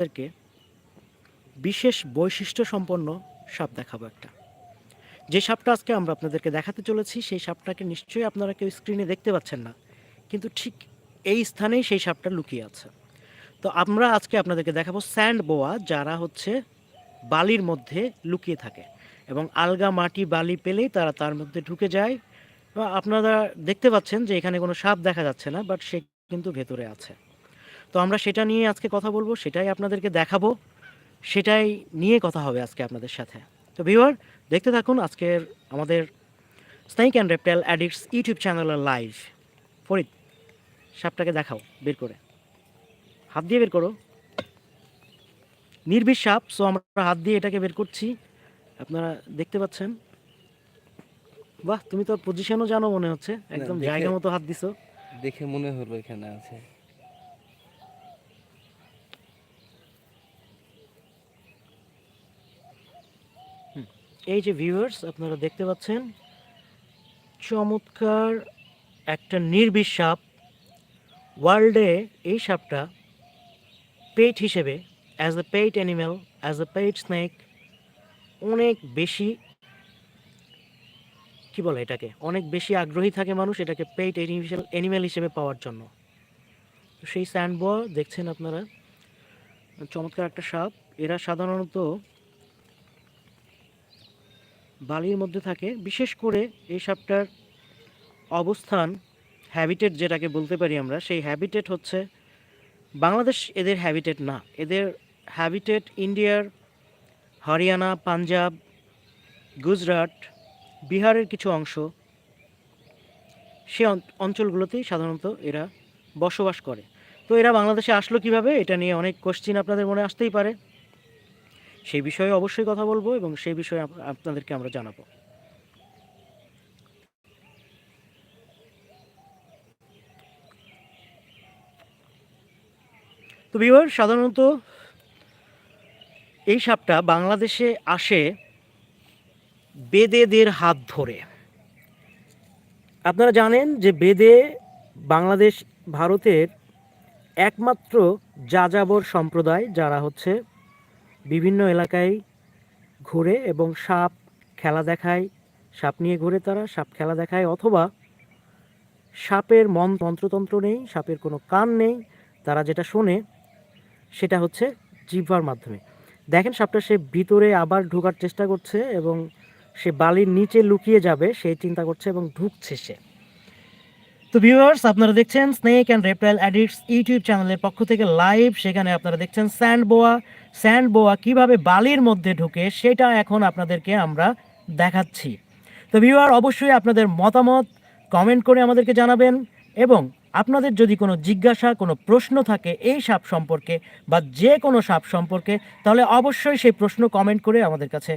আপনাদেরকে বিশেষ বৈশিষ্ট্য সম্পন্ন সাপ দেখাবো একটা। যে সাপটা আজকে আমরা আপনাদেরকে দেখাতে চলেছি, সেই সাপটাকে নিশ্চয়ই আপনারা কেউ স্ক্রিনে দেখতে পাচ্ছেন না, কিন্তু ঠিক এই স্থানেই সেই সাপটা লুকিয়ে আছে। তো আমরা আজকে আপনাদেরকে দেখাবো স্যান্ড বোয়া, যারা হচ্ছে বালির মধ্যে লুকিয়ে থাকে এবং আলগা মাটি বালি পেলেই তারা তার মধ্যে ঢুকে যায়। আপনারা দেখতে পাচ্ছেন যে এখানে কোনো সাপ দেখা যাচ্ছে না বাট সে কিন্তু ভেতরে আছে। তো আমরা সেটা নিয়ে আজকে কথা বলব সেটাই আপনাদেরকে দেখাবো সেটাই নিয়ে কথা হবে আজকে আপনাদের সাথে। তো ভিউয়ার দেখতে থাকুন আজকের আমাদের snake and reptile addicts YouTube চ্যানেলের লাইভ ফরিদ সাপটাকে দেখাও বের করে। হাত দিয়ে বের করো। নির্বিষ সাপ সো আমরা হাত দিয়ে এটাকে বের করছি। আপনারা দেখতে পাচ্ছেন। বাহ তুমি তো পজিশনও জানো মনে হচ্ছে। একদম জায়গা মতো হাত দিছো। দেখে মনে হলো এখানে আছে। এই যে ভিউয়ার্স আপনারা দেখতে পাচ্ছেন, চমৎকার একটা নির্বিষ সাপ ওয়ার্ল্ডে এই সাপটা পেট হিসেবে as a pet animal as a pet snake অনেক বেশি, কি বলে এটাকে, অনেক বেশি আগ্রহী থাকে মানুষ এটাকে পেট অ্যানিমেল অ্যানিম্যাল হিসেবে পাওয়ার জন্য। তো সেই স্যান্ড দেখছেন আপনারা, চমৎকার একটা সাপ, এরা সাধারণত বালির মধ্যে থাকে, বিশেষ করে এই সাপটার অবস্থান হ্যাবিটেট যেটাকে বলতে পারি আমরা, সেই হ্যাবিটেট হচ্ছে বাংলাদেশ এদের হ্যাবিটেট না। এদের হ্যাবিটেট ইন্ডিয়ার হরিয়ানা, পাঞ্জাব, গুজরাট, বিহারের কিছু অংশ। সে অঞ্চলগুলোতেই সাধারণত এরা বসবাস করে। তো এরা বাংলাদেশে আসলো কীভাবে, এটা নিয়ে অনেক কোশ্চিন আপনাদের মনে আসতেই পারে। সেই বিষয়ে অবশ্যই কথা বলব এবং সেই বিষয়ে আপনাদেরকে আমরা জানাব। তো বিহার সাধারণত এই সাপটা বাংলাদেশে আসে বেদেদের হাত ধরে। আপনারা জানেন যে বেদে বাংলাদেশ, ভারতের একমাত্র যাযাবর সম্প্রদায় যারা হচ্ছে বিভিন্ন এলাকায় ঘুরে এবং সাপ খেলা দেখায়। সাপ নিয়ে ঘুরে তারা, সাপ খেলা দেখায় অথবা সাপের মন তন্ত্রতন্ত্র নেই, সাপের কোনো কান নেই। তারা যেটা শোনে সেটা হচ্ছে জিহ্বার মাধ্যমে। দেখেন সাপটা সে ভিতরে আবার ঢোকার চেষ্টা করছে এবং সে বালির নিচে লুকিয়ে যাবে সেই চিন্তা করছে এবং ঢুকছে সে। তো ভিউয়ার্স আপনারা দেখছেন snake and reptile addicts YouTube চ্যানেলের পক্ষ থেকে লাইভ সেখানে আপনারা দেখছেন স্যান্ড বোয়া স্যান্ড বোয়া কীভাবে বালির মধ্যে ঢুকে, সেটা এখন আপনাদেরকে আমরা দেখাচ্ছি। তো ভিউয়ার অবশ্যই আপনাদের মতামত কমেন্ট করে আমাদেরকে জানাবেন এবং আপনাদের যদি কোনো জিজ্ঞাসা, কোনো প্রশ্ন থাকে এই সাপ সম্পর্কে বা যে কোনো সাপ সম্পর্কে, তাহলে অবশ্যই সেই প্রশ্ন কমেন্ট করে আমাদের কাছে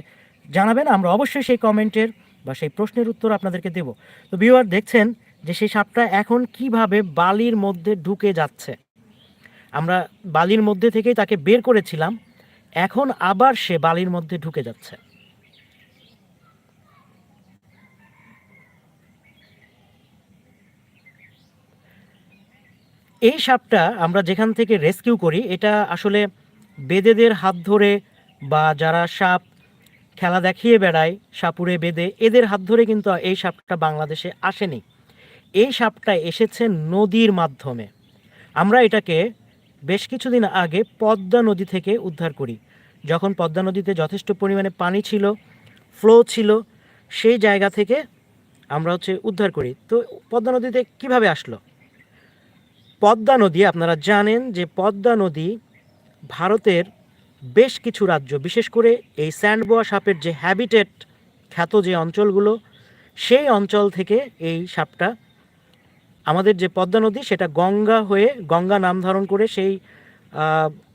জানাবেন। আমরা অবশ্যই সেই কমেন্টের বা সেই প্রশ্নের উত্তর আপনাদেরকে দেব। তো ভিউয়ার দেখছেন যে সেই সাপটা এখন কীভাবে বালির মধ্যে ঢুকে যাচ্ছে। আমরা বালির মধ্যে থেকেই তাকে বের করেছিলাম, এখন আবার সে বালির মধ্যে ঢুকে যাচ্ছে। এই সাপটা আমরা যেখান থেকে রেস্কিউ করি, এটা আসলে বেদেদের হাত ধরে বা যারা সাপ খেলা দেখিয়ে বেড়ায়, সাপুরে বেদে এদের হাত ধরে কিন্তু এই সাপটা বাংলাদেশে আসেনি। এই সাপটা এসেছে নদীর মাধ্যমে। আমরা এটাকে বেশ কিছুদিন আগে পদ্মা নদী থেকে উদ্ধার করি। যখন পদ্মা নদীতে যথেষ্ট পরিমাণে পানি ছিল ফ্লো ছিল, সেই জায়গা থেকে আমরা হচ্ছে উদ্ধার করি। তো পদ্মা নদীতে কীভাবে আসলো? পদ্মা নদী, আপনারা জানেন যে পদ্মা নদী ভারতের বেশ কিছু রাজ্য, বিশেষ করে এই স্যান্ডবোয়া সাপের যে হ্যাবিটেট খ্যাত যে অঞ্চলগুলো, সেই অঞ্চল থেকে এই সাপটা আমাদের যে পদ্মা নদী সেটা গঙ্গা হয়ে গঙ্গা নাম ধারণ করে সেই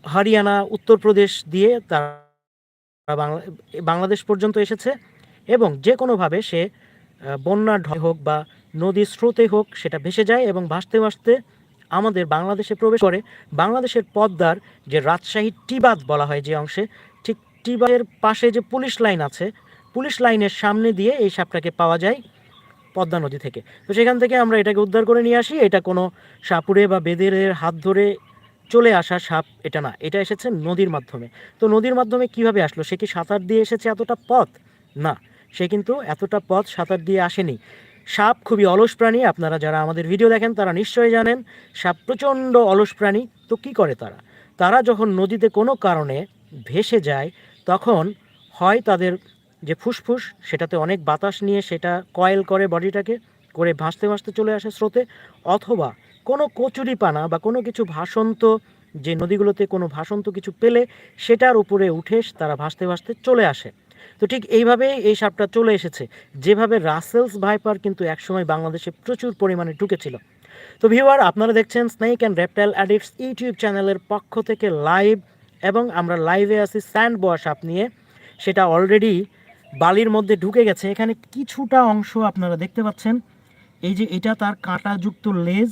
হরিয়ানা উত্তরপ্রদেশ দিয়ে তারা বাংলাদেশ পর্যন্ত এসেছে এবং যে কোনোভাবে সে আহ, বন্যার ঢয় হোক বা নদীর স্রোতে হোক সেটা ভেসে যায় এবং ভাসতে ভাসতে আমাদের বাংলাদেশে প্রবেশ করে। বাংলাদেশের পদ্মার যে রাজশাহী টিবাদ বলা হয় যে অংশে ঠিক টিবাদের পাশে যে পুলিশ লাইন আছে পুলিশ লাইনের সামনে দিয়ে এই সাপটাকে পাওয়া যায়। পদ্মা নদী থেকে। তো সেখান থেকে আমরা এটাকে উদ্ধার করে নিয়ে আসি। এটা কোনো সাপুরে বা বেদের হাত ধরে চলে আসা সাপ, এটা না। এটা এসেছে নদীর মাধ্যমে। তো নদীর মাধ্যমে কীভাবে আসলো? সে কি সাঁতার দিয়ে এসেছে এতটা পথ? না, সে কিন্তু এতটা পথ সাঁতার দিয়ে আসেনি। সাপ খুবই অলস প্রাণী। আপনারা যারা আমাদের ভিডিও দেখেন, তারা নিশ্চয়ই জানেন, সাপ প্রচণ্ড অলস প্রাণী। তো কি করে তারা? তারা যখন নদীতে কোনো কারণে ভেসে যায়, তখন হয় তাদের যে ফুসফুস, সেটাতে অনেক বাতাস নিয়ে সেটা কয়েল করে বডিটাকে, করে ভাসতে ভাসতে চলে আসে স্রোতে, অথবা কোনো কচুরি পানা বা কোনো কিছু ভাসন্ত, যে নদীগুলোতে কোনো ভাসন্ত কিছু পেলে সেটার উপরে উঠে তারা ভাসতে ভাসতে চলে আসে। তো ঠিক এইভাবে এই সাপটা চলে এসেছে। যেভাবে রাসেলস ভাইপার কিন্তু একসময় বাংলাদেশে প্রচুর পরিমাণে ঢুকেছিল। তো ভিউয়ার, আপনারা দেখছেন snake and reptile addicts YouTube চ্যানেলের পক্ষ থেকে লাইভ, এবং আমরা লাইভে আছি স্যান্ড বোয়া সাপ নিয়ে। সেটা অলরেডি বালির মধ্যে ঢুকে গেছে। এখানে কিছুটা অংশ আপনারা দেখতে পাচ্ছেন। এই যে এটা তার কাঁটাযুক্ত লেজ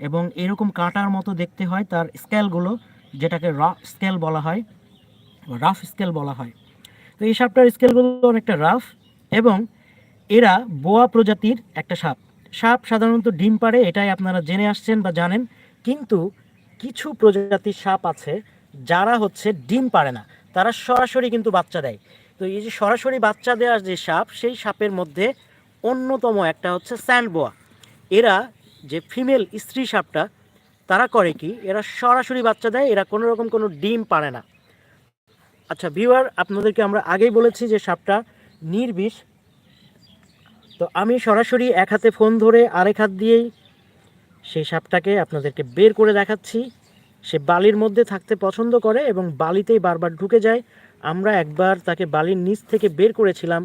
এবং এরকম কাঁটার মতো দেখতে হয় তার স্কেলগুলো যেটাকে রাফ স্কেল বলা হয় রাফ স্কেল বলা হয়। তো এই সাপটার স্কেলগুলো অনেকটা রাফ এবং এরা বোয়া প্রজাতির একটা সাপ। সাপ সাধারণত ডিম পাড়ে, এটাই আপনারা জেনে আসছেন বা জানেন। কিন্তু কিছু প্রজাতির সাপ আছে যারা হচ্ছে ডিম পাড়ে না। তারা সরাসরি কিন্তু বাচ্চা দেয়। তো এই যে সরাসরি বাচ্চা দেওয়ার যে সাপ, সেই সাপের মধ্যে অন্যতম একটা হচ্ছে স্যান্ড বোয়া এরা যে ফিমেল স্ত্রী সাপটা, তারা করে কি, এরা সরাসরি বাচ্চা দেয়, এরা কোনো রকম কোনো ডিম পারে না। আচ্ছা ভিউয়ার, আপনাদেরকে আমরা আগেই বলেছি যে সাপটা নির্বিষ। তো আমি সরাসরি এক হাতে ফোন ধরে আরেক হাত দিয়েই সেই সাপটাকে আপনাদেরকে বের করে দেখাচ্ছি। সে বালির মধ্যে থাকতে পছন্দ করে এবং বালিতেই বারবার ঢুকে যায়। আমরা একবার তাকে বালির নিচ থেকে বের করেছিলাম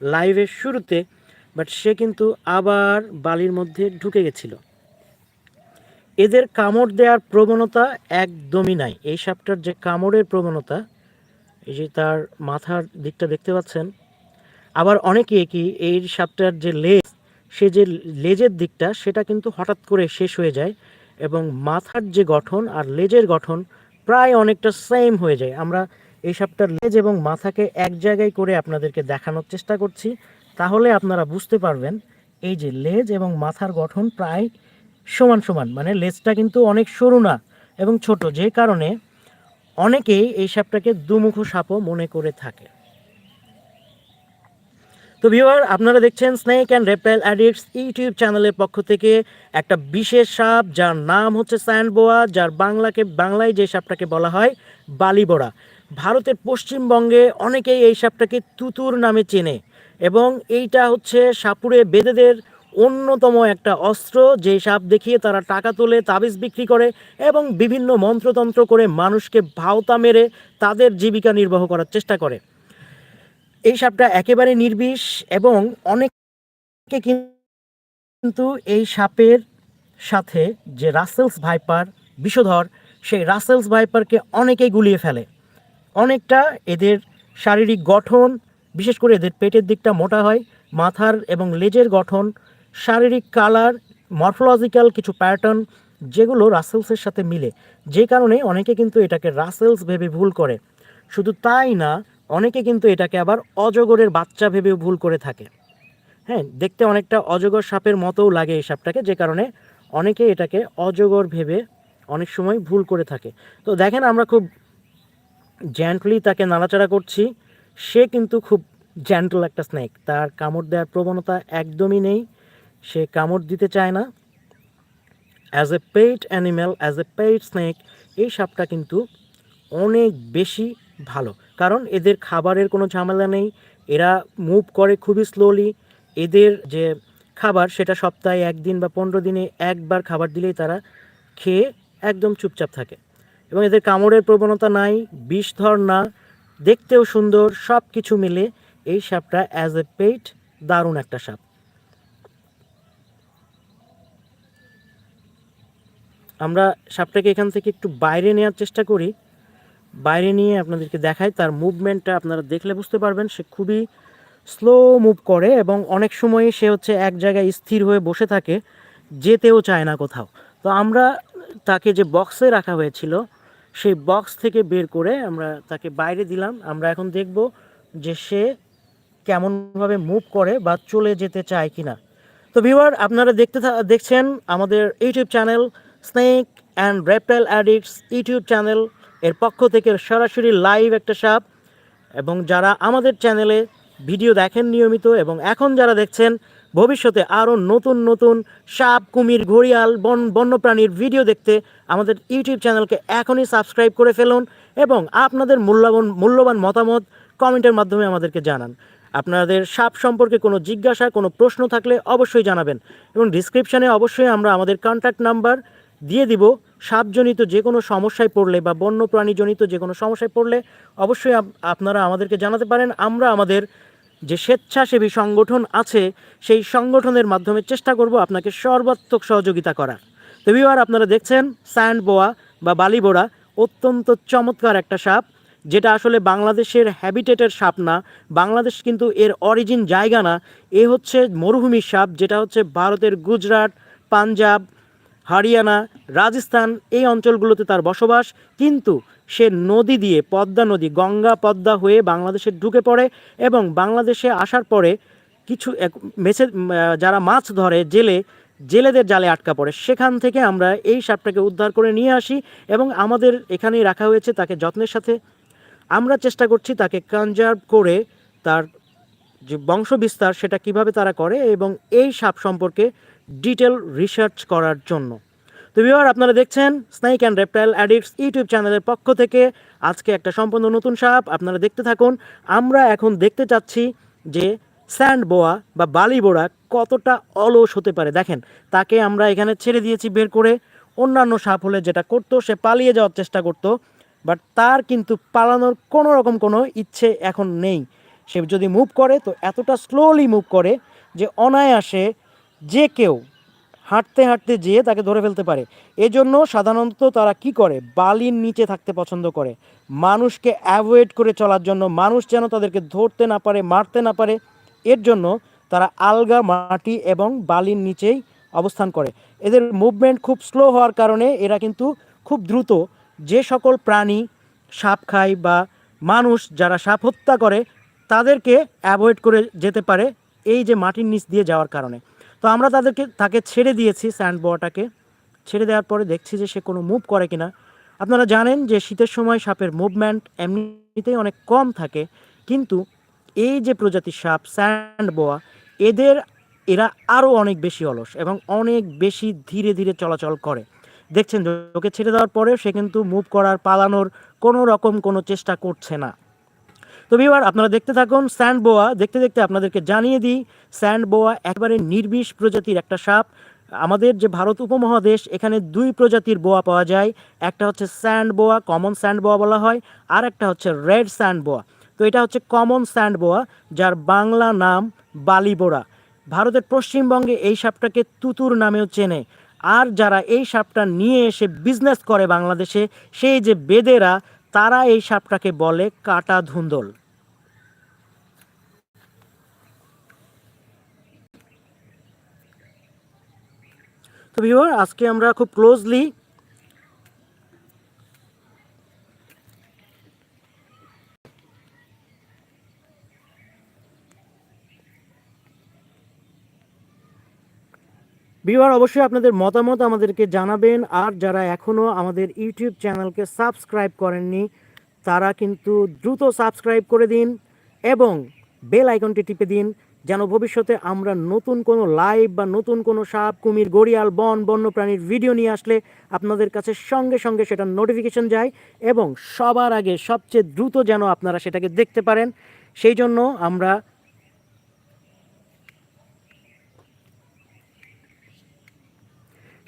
লাইভের শুরুতে বাট সে কিন্তু আবার বালির মধ্যে ঢুকে গেছিল। এদের কামড় দেওয়ার প্রবণতা একদমই নাই। এই সাপটার যে কামড়ের প্রবণতা, এই যে তার মাথার দিকটা দেখতে পাচ্ছেন, আবার অনেকে কি এই সাপটার যে লেজ, সে যে লেজের দিকটা, সেটা কিন্তু হঠাৎ করে শেষ হয়ে যায় এবং মাথার যে গঠন আর লেজের গঠন প্রায় অনেকটা সেম হয়ে যায়। আমরা এই সাপটার লেজ এবং মাথাকে এক জায়গায় করে আপনাদেরকে দেখানোর চেষ্টা করছি। তাহলে আপনারা বুঝতে পারবেন, এই যে লেজ এবং মাথার গঠন প্রায় সমান সমান মানে লেজটা কিন্তু অনেক সরু না এবং ছোট, যে কারণে অনেকেই এই সাপটাকে দুমুখ সাপও মনে করে থাকে। তো ভিউয়ার, আপনারা দেখছেন snake and reptile addicts YouTube চ্যানেলের পক্ষ থেকে একটা বিশেষ সাপ, যার নাম হচ্ছে স্যান্ডবোয়া যার বাংলাকে, বাংলায় যে সাপটাকে বলা হয় বালিবোড়া। ভারতের পশ্চিমবঙ্গে অনেকেই এই সাপটাকে তুতুর নামে চেনে এবং এইটা হচ্ছে সাপুরে বেদেদের অন্যতম একটা অস্ত্র। যে সাপ দেখিয়ে তারা টাকা তোলে, তাবিজ বিক্রি করে এবং বিভিন্ন মন্ত্রতন্ত্র করে মানুষকে ভাওতা মেরে তাদের জীবিকা নির্বাহ করার চেষ্টা করে। এই সাপটা একেবারে নির্বিষ এবং অনেকে কিন্তু এই সাপের সাথে যে রাসেলস ভাইপার, বিষধর, সেই রাসেলস ভাইপারকে অনেকেই গুলিয়ে ফেলে। অনেকটা এদের শারীরিক গঠন, বিশেষ করে এদের পেটের দিকটা মোটা হয়, মাথার এবং লেজের গঠন, শারীরিক কালার, মরফোলজিক্যাল কিছু প্যাটার্ন যেগুলো রাসেলসের সাথে মিলে। যে কারণে অনেকে কিন্তু এটাকে রাসেলস ভেবে ভুল করে। শুধু তাই না, অনেকে কিন্তু এটাকে আবার অজগরের বাচ্চা ভেবেও ভুল করে থাকে। হ্যাঁ দেখতে অনেকটা অজগর সাপের মতোও লাগে এই সাপটাকে, যে কারণে অনেকে এটাকে অজগর ভেবে অনেক সময় ভুল করে থাকে। তো দেখেন আমরা খুব জেন্টলি তাকে নাড়াচাড়া করছি। সে কিন্তু খুব জেন্টল একটা স্নেক তার কামড় দেওয়ার প্রবণতা একদমই নেই। সে কামড় দিতে চায় না। As a pet animal as a pet snake এই সাপটা কিন্তু অনেক বেশি ভালো। কারণ এদের খাবারের কোনো ঝামেলা নেই। এরা মুভ করে খুবই স্লোলি এদের যে খাবার, সেটা সপ্তাহে একদিন বা পনেরো দিনে একবার খাবার দিলেই তারা খেয়ে একদম চুপচাপ থাকে। এবং এদের কামড়ের প্রবণতা নাই বিষধর না, দেখতেও সুন্দর সব কিছু মিলে এই সাপটা অ্যাজ এ পেইট দারুণ একটা সাপ। আমরা সাপটাকে এখান থেকে একটু বাইরে নেওয়ার চেষ্টা করি। বাইরে নিয়ে আপনাদেরকে দেখাই, তার মুভমেন্টটা আপনারা দেখলে বুঝতে পারবেন, সে খুবই স্লো মুভ করে এবং অনেক সময় সে হচ্ছে এক জায়গায় স্থির হয়ে বসে থাকে, যেতেও চায় না কোথাও। তো আমরা তাকে যে বক্সে রাখা হয়েছিল সেই বক্স থেকে বের করে আমরা তাকে বাইরে দিলাম। আমরা এখন দেখব যে সে কেমনভাবে মুভ করে বা চলে যেতে চায় কিনা। তো ভিউয়ার আপনারা দেখতে দেখছেন আমাদের YouTube channel snake and reptile addicts YouTube channel এর পক্ষ থেকে সরাসরি লাইভ একটা সাপ। এবং যারা আমাদের চ্যানেলে ভিডিও দেখেন নিয়মিত এবং এখন যারা দেখছেন ভবিষ্যতে আরও নতুন নতুন সাপ, কুমির, ঘড়িয়াল, বন বন্যপ্রাণীর ভিডিও দেখতে আমাদের ইউটিউব চ্যানেলকে এখনই সাবস্ক্রাইব করে ফেলুন এবং আপনাদের মূল্যবান মূল্যবান মতামত কমেন্টের মাধ্যমে আমাদেরকে জানান। আপনাদের সাপ সম্পর্কে কোনো জিজ্ঞাসা, কোনো প্রশ্ন থাকলে অবশ্যই জানাবেন এবং ডিসক্রিপশানে অবশ্যই আমরা আমাদের কন্ট্যাক্ট নাম্বার দিয়ে দিব। সাপজনিত যে কোনো সমস্যায় পড়লে বা বন্যপ্রাণীজনিত যে কোনো সমস্যায় পড়লে অবশ্যই আপনারা আমাদেরকে জানাতে পারেন। আমরা আমাদের যে স্বেচ্ছাসেবী সংগঠন আছে, সেই সংগঠনের মাধ্যমে চেষ্টা করব আপনাকে সর্বাত্মক সহযোগিতা করার। তো বিবার আপনারা দেখছেন স্যান্ড বোয়া বা বালিবোড়া অত্যন্ত চমৎকার একটা সাপ, যেটা আসলে বাংলাদেশের হ্যাবিটেটের সাপ না, বাংলাদেশ কিন্তু এর অরিজিন জায়গা না। এ হচ্ছে মরুভূমির সাপ, যেটা হচ্ছে ভারতের গুজরাট, পাঞ্জাব হরিয়ানা রাজস্থান এই অঞ্চলগুলোতে তার বসবাস। কিন্তু সে নদী দিয়ে পদ্মা নদী গঙ্গা পদ্মা হয়ে বাংলাদেশে ঢুকে পড়ে এবং বাংলাদেশে আসার পরে কিছু এক- আহ, যারা মাছ ধরে জেলে জেলেদের জালে আটকা পড়ে। সেখান থেকে আমরা এই সাপটাকে উদ্ধার করে নিয়ে আসি এবং আমাদের এখানেই রাখা হয়েছে তাকে যত্নের সাথে। আমরা চেষ্টা করছি তাকে কনজার্ভ করে তার যে বংশ বিস্তার সেটা কীভাবে তারা করে এবং এই সাপ সম্পর্কে ডিটেল রিসার্চ করার জন্য। তো বিবার আপনারা দেখছেন snake and reptile addicts YouTube চ্যানেলের পক্ষ থেকে আজকে একটা সম্পূর্ণ নতুন সাপ। আপনারা দেখতে থাকুন। আমরা এখন দেখতে চাচ্ছি যে স্যান্ড বোয়া বা বালি বোড়া কতটা অলস হতে পারে। দেখেন, তাকে আমরা এখানে ছেড়ে দিয়েছি বের করে। অন্যান্য সাপ হলে যেটা করতো, সে পালিয়ে যাওয়ার চেষ্টা করতো। বাট তার কিন্তু পালানোর কোনো রকম কোনো ইচ্ছে এখন নেই। সে যদি মুভ করে, তো এতটা স্লোলি মুভ করে যে অনায়াসে যে কেউ হাঁটতে হাঁটতে যেয়ে তাকে ধরে ফেলতে পারে। এজন্য সাধারণত তারা কি করে? বালির নিচে থাকতে পছন্দ করে। মানুষকে অ্যাভয়েড করে চলার জন্য, মানুষ যেন তাদেরকে ধরতে না পারে, মারতে না পারে, এর জন্য তারা আলগা মাটি এবং বালির নিচেই অবস্থান করে। এদের মুভমেন্ট খুব স্লো হওয়ার কারণে এরা কিন্তু খুব দ্রুত যে সকল প্রাণী, সাপ খায় বা মানুষ যারা সাপ হত্যা করে, তাদেরকে অ্যাভয়েড করে যেতে পারে এই যে মাটির নিচ দিয়ে যাওয়ার কারণে। তো আমরা তাদেরকে, তাকে ছেড়ে দিয়েছি স্যান্ড বোয়াটাকে ছেড়ে দেওয়ার পরে দেখছি যে সে কোনো মুভ করে কিনা। আপনারা জানেন যে শীতের সময় সাপের মুভমেন্ট এমনিতেই অনেক কম থাকে। কিন্তু এই যে প্রজাতির সাপ স্যান্ড বোয়া এদের, এরা আরও অনেক বেশি অলস এবং অনেক বেশি ধীরে ধীরে চলাচল করে। দেখছেন ওকে ছেড়ে দেওয়ার পরেও সে কিন্তু মুভ করার, পালানোর কোনো রকম কোনো চেষ্টা করছে না। তো বিবার আপনারা দেখতে থাকুন স্যান্ড বোয়া দেখতে দেখতে আপনাদেরকে জানিয়ে দিই স্যান্ড বোয়া একবারে নির্বিষ প্রজাতির একটা সাপ। আমাদের যে ভারত উপমহাদেশ, এখানে দুই প্রজাতির বোয়া পাওয়া যায়। একটা হচ্ছে sand boa common sand boa বলা হয়, আর একটা হচ্ছে রেড স্যান্ড বোয়া তো এটা হচ্ছে কমন স্যান্ড বোয়া যার বাংলা নাম বালিবোড়া। ভারতের পশ্চিমবঙ্গে এই সাপটাকে তুতুর নামেও চেনে। আর যারা এই সাপটা নিয়ে এসে বিজনেস করে বাংলাদেশে, সেই যে বেদেরা, তারা এই সাপটাকে বলে কাটা ধুন্দল। ভিউয়ার আজকে আমরা খুব ক্লোজলি ভিউয়ার অবশ্যই আপনাদের মতামত আমাদেরকে জানাবেন। আর যারা এখনও আমাদের ইউটিউব চ্যানেলকে সাবস্ক্রাইব করেননি, তারা কিন্তু দ্রুত সাবস্ক্রাইব করে দিন এবং বেল আইকনটি টিপে দিন। যেন ভবিষ্যতে আমরা নতুন কোনো লাইভ বা নতুন কোনো সাপ, কুমির, গড়িয়াল, বন, বন্যপ্রাণীর ভিডিও নিয়ে আসলে আপনাদের কাছে সঙ্গে সঙ্গে সেটা নোটিফিকেশন যায় এবং সবার আগে সবচেয়ে দ্রুত যেন আপনারা সেটাকে দেখতে পারেন। সেই জন্য আমরা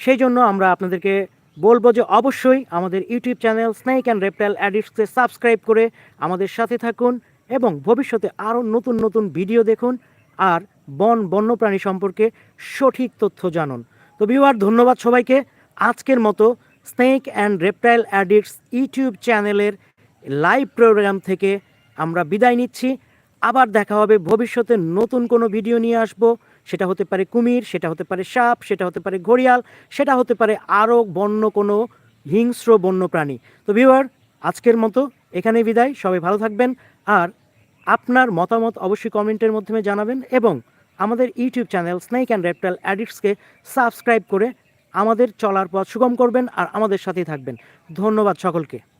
সেই জন্য আমরা আপনাদেরকে বলব যে অবশ্যই আমাদের YouTube channel snake and reptile অ্যাডিক্টসকে subscribe করে আমাদের সাথে থাকুন এবং ভবিষ্যতে আরও নতুন নতুন ভিডিও দেখুন। আর বন বন্যপ্রাণী সম্পর্কে সঠিক তথ্য জানুন। তো ভিউয়ার ধন্যবাদ সবাইকে। আজকের মতো snake and reptile addicts YouTube চ্যানেলের লাইভ প্রোগ্রাম থেকে আমরা বিদায় নিচ্ছি। আবার দেখা হবে, ভবিষ্যতে নতুন কোনো ভিডিও নিয়ে আসব। সেটা হতে পারে কুমির, সেটা হতে পারে সাপ, সেটা হতে পারে ঘড়িয়াল, সেটা হতে পারে আরও বন্য কোনো হিংস্র বন্য প্রাণী তো ভিউয়ার আজকের মতো এখানে বিদায়। সবাই ভালো থাকবেন। আর আপনার মতামত অবশ্যই কমেন্টের মাধ্যমে জানাবেন এবং আমাদের YouTube channel snake and reptile অ্যাডিক্টসকে subscribe করে আমাদের চলার পথ সুগম করবেন আর আমাদের সাথেই থাকবেন। ধন্যবাদ সকলকে।